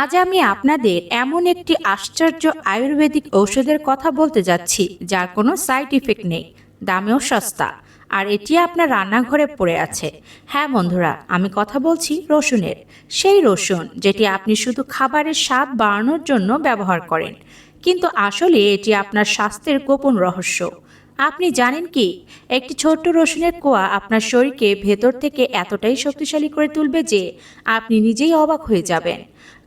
আজ আমি আপনাদের এমন একটি আশ্চর্য আয়ুর্বেদিক ঔষধের কথা বলতে যাচ্ছি, যার কোনো সাইড ইফেক্ট নেই। দামেও সস্তা। আর এটি আপনার রান্নাঘরে পড়ে আছে। হ্যাঁ বন্ধুরা, আমি কথা বলছি রসুনের। সেই রসুন যেটি আপনি শুধু খাবারের স্বাদ বাড়ানোর জন্য ব্যবহার করেন। কিন্তু আসলে এটি আপনার স্বাস্থ্যের গোপন রহস্য। আপনি জানেন কি? একটি ছোট্ট রসুনের কোয়া আপনার শরীরকে ভেতর থেকে এতটাই শক্তিশালী করে তুলবে যে আপনি নিজেই অবাক হয়ে যাবেন।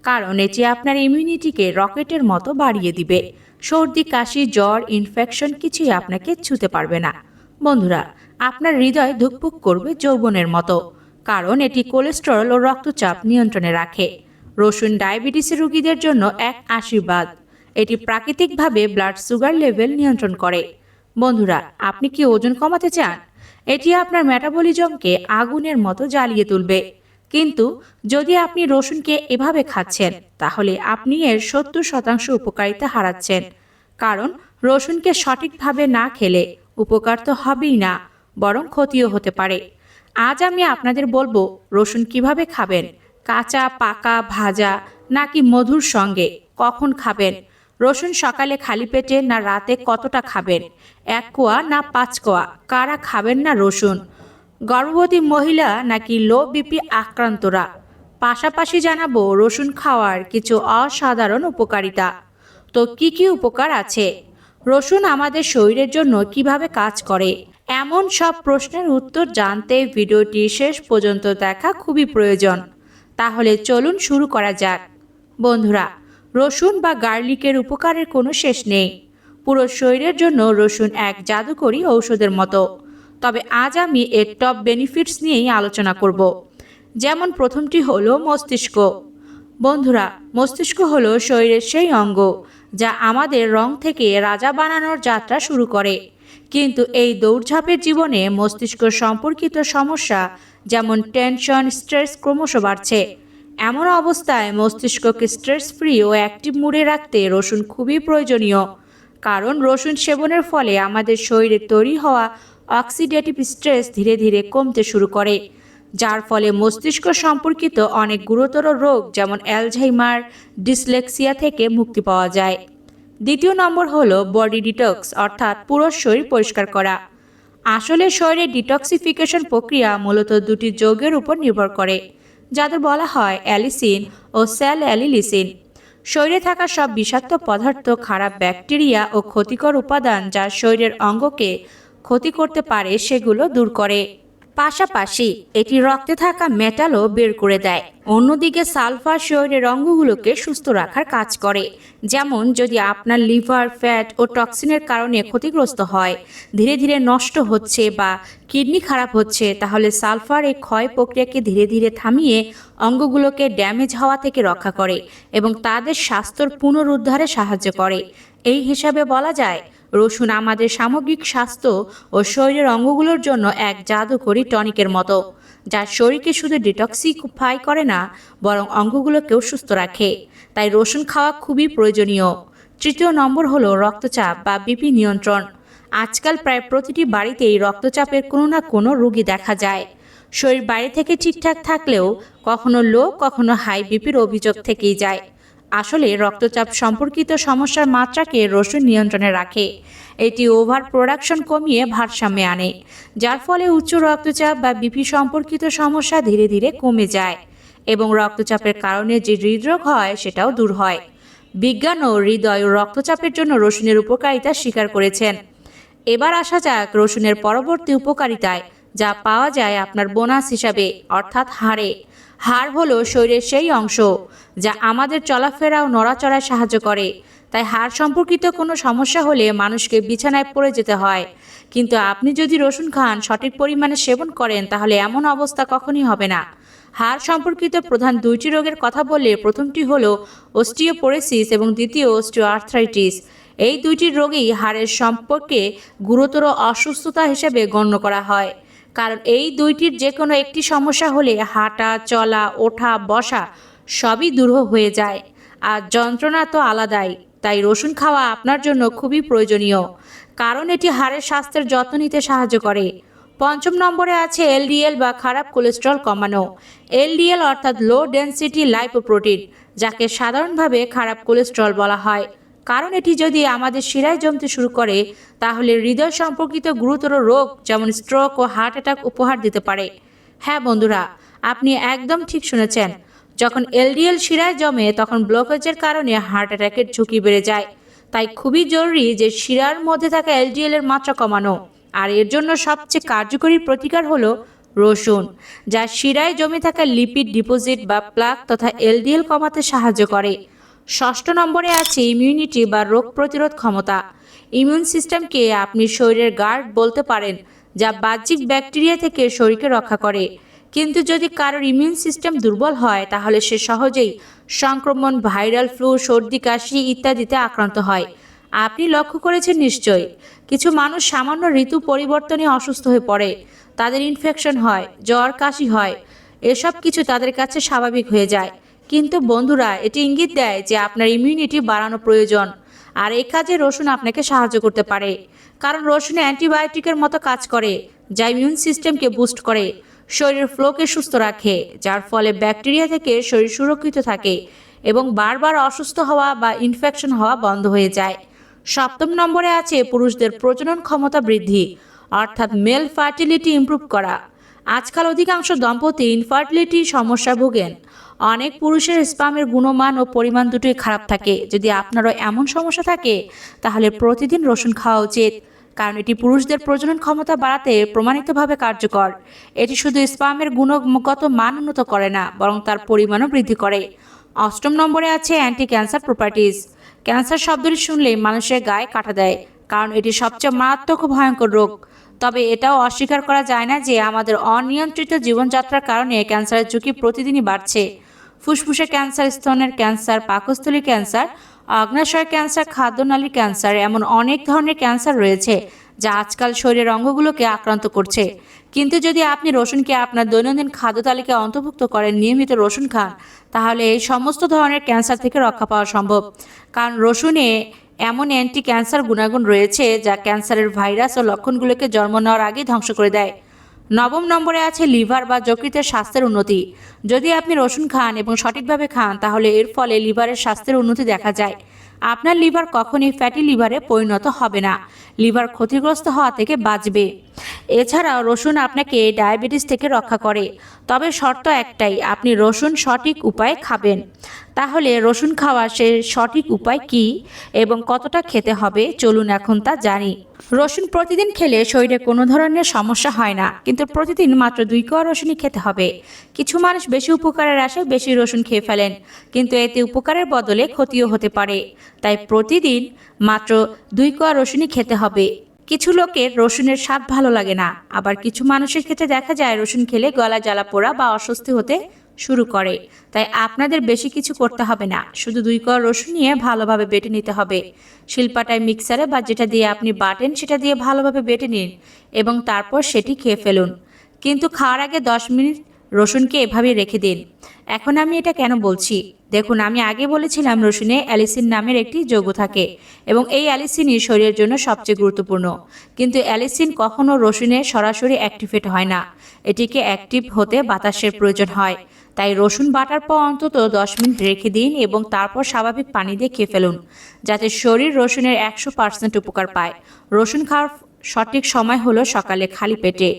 কারণ এটি আপনার ইমিউনিটিকে রকেটের মতো বাড়িয়ে দিবে। সর্দি, কাশি, জ্বর ইনফেকশন কিছুই আপনাকে ছুতে পারবে না। বন্ধুরা, আপনার হৃদয় ধুকপুক করবে যৌবনের মতো, কারণ এটি কোলেস্টেরল ও রক্তচাপ নিয়ন্ত্রণে রাখে। রসুন ডায়াবেটিসের রোগীদের জন্য এক আশীর্বাদ। এটি প্রাকৃতিকভাবে ব্লাড সুগার লেভেল নিয়ন্ত্রণ করে। বন্ধুরা, আপনি কি ওজন কমাতে চান? এটি আপনার মেটাবলিজমকে আগুনের মতো জ্বালিয়ে তুলবে। কিন্তু যদি আপনি রসুনকে এভাবে খাচ্ছেন, তাহলে আপনি এর সত্তর শতাংশ উপকারিতা হারাচ্ছেন। কারণ রসুনকে সঠিকভাবে না খেলে উপকার তো হবেই না, বরং ক্ষতিও হতে পারে। আজ আমি আপনাদের বলব, রসুন কীভাবে খাবেন? কাঁচা, পাকা, ভাজা, নাকি মধুর সঙ্গে? কখন খাবেন? রসুন সকালে খালি পেটে না রাতে কতটা খাবেন? এক কোয়া না পাঁচ কোয়া? কারা খাবেন না রসুন? গর্ভবতী মহিলা নাকি লো বিপি আক্রান্তরা? পাশাপাশি জানাব, রসুন খাওয়ার কিছু অসাধারণ উপকারিতা। তো কি কি উপকার আছে? রসুন আমাদের শরীরের জন্য কীভাবে কাজ করে? এমন সব প্রশ্নের উত্তর জানতে ভিডিওটি শেষ পর্যন্ত দেখা খুবই প্রয়োজন। তাহলে চলুন শুরু করা যাক। বন্ধুরা, রসুন বা গার্লিকের উপকারের কোনো শেষ নেই। পুরো শরীরের জন্য রসুন এক জাদুকরী ঔষধের মতো। তবে আজ আমি এর টপ বেনিফিটস নিয়েই আলোচনা করব। যেমন প্রথমটি হলো মস্তিষ্ক। বন্ধুরা, মস্তিষ্ক হলো শরীরের সেই অঙ্গ যা আমাদের রং থেকে রাজা বানানোর যাত্রা শুরু করে। কিন্তু এই দৌড়ঝাঁপের জীবনে মস্তিষ্ক সম্পর্কিত সমস্যা যেমন টেনশন স্ট্রেস ক্রমশ বাড়ছে। এমন অবস্থায় মস্তিষ্ককে স্ট্রেস ফ্রি ও অ্যাক্টিভ মুডে রাখতে রসুন খুবই প্রয়োজনীয়। কারণ রসুন সেবনের ফলে আমাদের শরীরে তৈরি হওয়া অক্সিডেটিভ স্ট্রেস ধীরে ধীরে কমতে শুরু করে, যার ফলে মস্তিষ্ক সম্পর্কিত অনেক গুরুতর রোগ যেমন অ্যালঝাইমার, ডিসলেক্সিয়া থেকে মুক্তি পাওয়া যায়। দ্বিতীয় নম্বর হলো বডি ডিটক্স, অর্থাৎ পুরো শরীর পরিষ্কার করা। আসলে শরীরে ডিটক্সিফিকেশন প্রক্রিয়া মূলত দুটি যৌগের উপর নির্ভর করে, যাদের বলা হয় অ্যালিসিন ও স্যাল অ্যালিলিসিন। শরীরে থাকা সব বিষাক্ত পদার্থ, খারাপ ব্যাকটেরিয়া ও ক্ষতিকর উপাদান যা শরীরের অঙ্গকে ক্ষতি করতে পারে সেগুলো দূর করে। পাশাপাশি, এটি রক্তে থাকা মেটালও বের করে দেয়। অন্যদিকে, সালফার শরীরের অঙ্গগুলোকে সুস্থ রাখার কাজ করে। যেমন, যদি আপনার লিভার, ফ্যাট ও টক্সিনের কারণে ক্ষতিগ্রস্ত হয়, ধীরে ধীরে নষ্ট হচ্ছে বা কিডনি খারাপ হচ্ছে, তাহলে সালফার এই ক্ষয় প্রক্রিয়াকে ধীরে ধীরে থামিয়ে অঙ্গগুলোকে ড্যামেজ হওয়া থেকে রক্ষা করে এবং তাদের স্বাস্থ্যর পুনরুদ্ধারে সাহায্য করে। এই হিসাবে বলা যায় রসুন আমাদের সামগ্রিক স্বাস্থ্য ও শরীরের অঙ্গগুলোর জন্য এক জাদুকরী টনিকের মতো, যা শরীরকে শুধু ডিটক্সিফাই করে না, বরং অঙ্গগুলোকেও সুস্থ রাখে। তাই রসুন খাওয়া খুবই প্রয়োজনীয়। তৃতীয় নম্বর হলো রক্তচাপ বা বিপি নিয়ন্ত্রণ। আজকাল প্রায় প্রতিটি বাড়িতেই রক্তচাপের কোনো না কোনো রুগী দেখা যায়। শরীর বাইরে থেকে ঠিকঠাক থাকলেও কখনো লো, কখনো হাই বিপির অভিযোগ থেকেই যায়। আসলে রক্তচাপ সম্পর্কিত সমস্যার মাত্রাকে রসুন নিয়ন্ত্রণে রাখে। এটি ওভার প্রোডাকশন কমিয়ে ভারসাম্যে আনে, যার ফলে উচ্চ রক্তচাপ বা বিপি সম্পর্কিত সমস্যা ধীরে ধীরে কমে যায় এবং রক্তচাপের কারণে যে হৃদরোগ হয় সেটাও দূর হয়। বিজ্ঞানও হৃদয় ও রক্তচাপের জন্য রসুনের উপকারিতা স্বীকার করেছেন। এবার আসা যাক রসুনের পরবর্তী উপকারিতায়, যা পাওয়া যায় আপনার বোনাস হিসাবে, অর্থাৎ হাড়ে হাড় হলো শরীরের সেই অংশ, যা আমাদের চলাফেরা ও নড়াচড়ায় সাহায্য করে। তাই হাড় সম্পর্কিত কোনো সমস্যা হলে মানুষকে বিছানায় পড়ে যেতে হয়। কিন্তু আপনি যদি রসুন খান, সঠিক পরিমাণে সেবন করেন, তাহলে এমন অবস্থা কখনই হবে না। হাড় সম্পর্কিত প্রধান দুইটি রোগের কথা বললে প্রথমটি হলো অস্টিওপোরেসিস এবং দ্বিতীয় অস্টিওআর্থ্রাইটিস। এই দুইটি রোগই হাড়ের সম্পর্কে গুরুতর অসুস্থতা হিসেবে গণ্য করা হয়। কারণ এই দুইটির যে কোনো একটি সমস্যা হলে হাঁটা, চলা, ওঠা, বসা সবই দুরূহ হয়ে যায়। আর যন্ত্রণা তো আলাদাই, তাই রসুন খাওয়া আপনার জন্য খুবই প্রয়োজনীয়। কারণ এটি হাড়ের স্বাস্থ্যের যত্ন নিতে সাহায্য করে। পঞ্চম নম্বরে আছে এলডিএল বা খারাপ কোলেস্ট্রল কমানো। এলডিএল অর্থাৎ লো ডেন্সিটি লাইপোপ্রোটিন যাকে সাধারণভাবে খারাপ কোলেস্ট্রল বলা হয়। কারণ এটি যদি আমাদের শিরায় জমতে শুরু করে, তাহলে হৃদয় সম্পর্কিত গুরুতর রোগ যেমন স্ট্রোক ও হার্ট অ্যাটাক উপহার দিতে পারে। হ্যাঁ বন্ধুরা, আপনি একদম ঠিক শুনেছেন। যখন এলডিএল শিরায় জমে, তখন ব্লকেজের কারণে হার্ট অ্যাটাকের ঝুঁকি বেড়ে যায়। তাই খুবই জরুরি যে শিরার মধ্যে থাকা এলডিএল এর মাত্রা কমানো। আর এর জন্য সবচেয়ে কার্যকরী প্রতিকার হলো রসুন, যা শিরায় জমে থাকা লিপিড ডিপোজিট বা প্লাক তথা এলডিএল কমাতে সাহায্য করে। ষষ্ঠ নম্বরে আছে ইমিউনিটি বা রোগ প্রতিরোধ ক্ষমতা। ইমিউন সিস্টেমকে আপনি শরীরের গার্ড বলতে পারেন, যা বাহ্যিক ব্যাকটেরিয়া থেকে শরীরকে রক্ষা করে। কিন্তু যদি কারোর ইমিউন সিস্টেম দুর্বল হয়, তাহলে সে সহজেই সংক্রমণ ভাইরাল ফ্লু সর্দি, কাশি ইত্যাদিতে আক্রান্ত হয়। আপনি লক্ষ্য করেছেন নিশ্চয়ই, কিছু মানুষ সামান্য ঋতু পরিবর্তনে অসুস্থ হয়ে পড়ে। তাদের ইনফেকশন হয়, জ্বর, কাশি হয়। এসব কিছু তাদের কাছে স্বাভাবিক হয়ে যায়। কিন্তু বন্ধুরা, এটি ইঙ্গিত দেয় যে আপনার ইমিউনিটি বাড়ানো প্রয়োজন, আর এই কাজে রসুন আপনাকে সাহায্য করতে পারে। কারণ রসুনে অ্যান্টিবায়োটিকের মতো কাজ করে, যা ইমিউন সিস্টেমকে বুস্ট করে, শরীরের ফ্লোকে সুস্থ রাখে, যার ফলে ব্যাকটেরিয়া থেকে শরীর সুরক্ষিত থাকে এবং বারবার অসুস্থ হওয়া বা ইনফেকশন হওয়া বন্ধ হয়ে যায়। সপ্তম নম্বরে আছে পুরুষদের প্রজনন ক্ষমতা বৃদ্ধি, অর্থাৎ মেল ফার্টিলিটি ইমপ্রুভ করা। আজকাল অধিকাংশ দম্পতি ইনফার্টিলিটি সমস্যা ভোগেন অনেক পুরুষের স্পামের গুণমান ও পরিমাণ দুটোই খারাপ থাকে। যদি আপনারও এমন সমস্যা থাকে, তাহলে প্রতিদিন রসুন খাওয়া উচিত। কারণ এটি পুরুষদের প্রজনন ক্ষমতা বাড়াতে প্রমাণিতভাবে কার্যকর। এটি শুধু স্পামের গুণগত মান উন্নত করে না, বরং তার পরিমাণও বৃদ্ধি করে। অষ্টম নম্বরে আছে অ্যান্টি ক্যান্সার প্রপার্টিজ ক্যান্সার শব্দটি শুনলেই মানুষের গায়ে কাটা দেয়, কারণ এটি সবচেয়ে মারাত্মক ও ভয়ঙ্কর রোগ। তবে এটাও অস্বীকার করা যায় না যে আমাদের অনিয়ন্ত্রিত জীবনযাত্রার কারণে ক্যান্সারের ঝুঁকি প্রতিদিনই বাড়ছে। ফুসফুসের ক্যান্সার, স্তনের ক্যান্সার, পাকস্থলী ক্যান্সার অগ্নাশয় ক্যান্সার খাদ্যনালীর ক্যান্সার এমন অনেক ধরনের ক্যান্সার রয়েছে যা আজকাল শরীরের অঙ্গগুলোকে আক্রান্ত করছে। কিন্তু যদি আপনি রসুনকে আপনার দৈনন্দিন খাদ্য তালিকায় অন্তর্ভুক্ত করেন, নিয়মিত রসুন খান, তাহলে এই সমস্ত ধরনের ক্যান্সার থেকে রক্ষা পাওয়া সম্ভব। কারণ রসুনে এমন অ্যান্টি ক্যান্সার গুণাগুণ রয়েছে যা ক্যান্সারের ভাইরাস ও লক্ষণগুলোকে জন্ম নেওয়ার আগেই ধ্বংস করে দেয়। নবম নম্বরে আছে লিভার বা যকৃতের স্বাস্থ্যের উন্নতি। যদি আপনি রসুন খান এবং সঠিকভাবে খান, তাহলে এর ফলে লিভারের স্বাস্থ্যের উন্নতি দেখা যায়। আপনার লিভার কখনই ফ্যাটি লিভারে পরিণত হবে না। লিভার ক্ষতিগ্রস্ত হওয়া থেকে বাঁচবে। এছাড়াও রসুন আপনাকে ডায়াবেটিস থেকে রক্ষা করে। তবে শর্ত একটাই, আপনি রসুন সঠিক উপায়ে খাবেন। তাহলে রসুন খাওয়া সে সঠিক উপায় কি এবং কতটা খেতে হবে চলুন এখন তা জানি। রসুন প্রতিদিন খেলে শরীরে কোনো ধরনের সমস্যা হয় না, কিন্তু প্রতিদিন মাত্র দুই কোয়া রসুনই খেতে হবে। কিছু মানুষ বেশি উপকারের আশায় বেশি রসুন খেয়ে ফেলেন, কিন্তু এতে উপকারের বদলে ক্ষতিও হতে পারে। তাই প্রতিদিন মাত্র দুই কোয়া রসুনই খেতে হবে। কিছু লোকের রসুনের স্বাদ ভালো লাগে না। আবার কিছু মানুষের ক্ষেত্রে দেখা যায় রসুন খেলে গলা জ্বালা পোড়া বা অস্বস্তি হতে শুরু করে। তাই আপনাদের বেশি কিছু করতে হবে না। শুধু দুই কোয়া রসুন নিয়ে ভালোভাবে বেটে নিতে হবে। শিলপাটায় মিক্সারে বা যেটা দিয়ে আপনি বাটেন সেটা দিয়ে ভালোভাবে বেটে নিন এবং তারপর সেটি খেয়ে ফেলুন। কিন্তু খাওয়ার আগে দশ মিনিট রসুনকে এভাবে রেখে দিন। এখন আমি এটা কেন বলছি? দেখুন, আমি আগে বলেছিলাম রসুনে অ্যালিসিন নামের একটি যৌগ থাকে এবং এই অ্যালিসিনই শরীরের জন্য সবচেয়ে গুরুত্বপূর্ণ। কিন্তু অ্যালিসিন কখনো রসুনে সরাসরি অ্যাক্টিভেট হয় না। এটিকে অ্যাক্টিভ হতে বাতাসের প্রয়োজন হয়। তাই রসুন বাটার পর অন্তত দশ মিনিট রেখে দিন এবং তারপর স্বাভাবিক পানি দিয়ে খেয়ে ফেলুন, যাতে শরীর রসুনের একশো পার্সেন্ট উপকার পায়। রসুন খাওয়ার সঠিক সময় হলো সকালে খালি পেটে।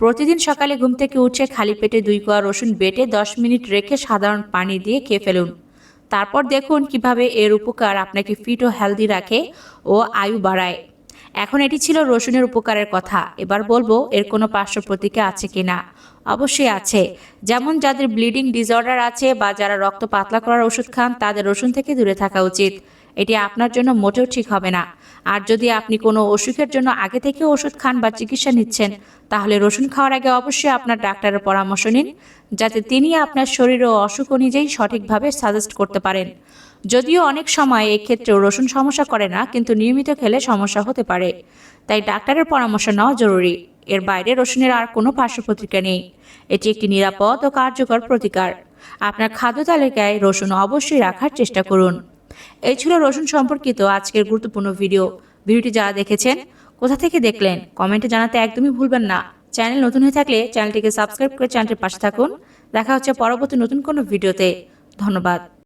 প্রতিদিন সকালে ঘুম থেকে উঠে খালি পেটে দুই কোয়া রসুন বেটে দশ মিনিট রেখে সাধারণ পানি দিয়ে খেয়ে ফেলুন। তারপর দেখুন কীভাবে এর উপকার আপনাকে ফিট ও হেলদি রাখে ও আয়ু বাড়ায়। এখন এটি ছিল রসুনের উপকারের কথা। এবার বলব এর কোনো পার্শ্ব প্রতিক্রিয়া আছে কিনা? অবশ্যই আছে। যেমন যাদের ব্লিডিং ডিসঅর্ডার আছে বা যারা রক্ত পাতলা করার ওষুধ খান, তাদের রসুন থেকে দূরে থাকা উচিত। এটি আপনার জন্য মোটেও ঠিক হবে না। আর যদি আপনি কোনো অসুখের জন্য আগে থেকে ওষুধ খান বা চিকিৎসা নিচ্ছেন, তাহলে রসুন খাওয়ার আগে অবশ্যই আপনার ডাক্তারের পরামর্শ নিন, যাতে তিনি আপনার শরীর ও অসুখ অনুযায়ী সঠিকভাবে সাজেস্ট করতে পারেন। যদিও অনেক সময় এই ক্ষেত্রে রসুন সমস্যা করে না, কিন্তু নিয়মিত খেলে সমস্যা হতে পারে। তাই ডাক্তারের পরামর্শ নেওয়া জরুরি। এর বাইরে রসুনের আর কোনো পার্শ্ব প্রতিক্রিয়া নেই। এটি একটি নিরাপদ ও কার্যকর প্রতিকার। আপনার খাদ্য তালিকায় রসুন অবশ্যই রাখার চেষ্টা করুন। এই ছিল রসুন সম্পর্কিত আজকের গুরুত্বপূর্ণ ভিডিও। ভিডিওটি যারা দেখেছেন, কোথা থেকে দেখলেন, কমেন্টে জানাতে একদমই ভুলবেন না। চ্যানেল নতুন হয়ে থাকলে চ্যানেলটিকে সাবস্ক্রাইব করে চ্যানেলটির পাশে থাকুন। দেখা হচ্ছে পরবর্তী নতুন কোনো ভিডিওতে। ধন্যবাদ।